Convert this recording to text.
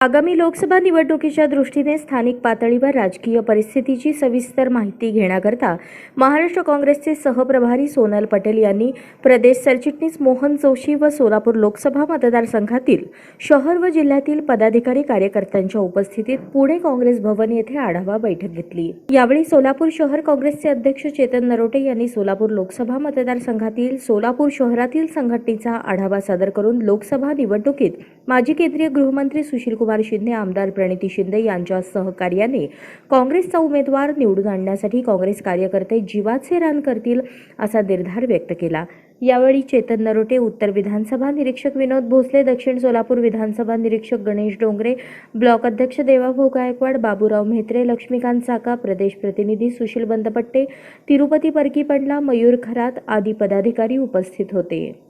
आगामी लोकसभा निवडणुकीच्या दृष्टीने स्थानिक पातळीवर राजकीय परिस्थितीची सविस्तर माहिती घेण्याकरता महाराष्ट्र काँग्रेसचे सहप्रभारी सोनल पटेल यांनी प्रदेश सरचिटणीस मोहन जोशी व सोलापूर लोकसभा मतदारसंघातील शहर व जिल्ह्यातील पदाधिकारी कार्यकर्त्यांच्या उपस्थितीत पुणे काँग्रेस भवन येथे आढावा बैठक घेतली. यावेळी सोलापूर शहर काँग्रेसचे अध्यक्ष चेतन नरोटे यांनी सोलापूर लोकसभा मतदारसंघातील सोलापूर शहरातील संघटनेचा आढावा सादर करून लोकसभा निवडणुकीत माजी केंद्रीय गृहमंत्री सुशीलकुमार शिंदे आमदार प्रणिती शिंदे यांच्या सहकार्याने काँग्रेसचा उमेदवार निवडून आणण्यासाठी काँग्रेस कार्यकर्ते जीवाचे रान करतील असा निर्धार व्यक्त केला. यावेळी चेतन नरोटे उत्तर विधानसभा निरीक्षक विनोद भोसले दक्षिण सोलापूर विधानसभा निरीक्षक गणेश डोंगरे ब्लॉक अध्यक्ष देवाभाऊ गायकवाड बाबूराव म्हेत्रे लक्ष्मीकांत साका प्रदेश प्रतिनिधी सुशील बंदपट्टे तिरुपती परकी पंडला मयूर खरात आदी पदाधिकारी उपस्थित होते.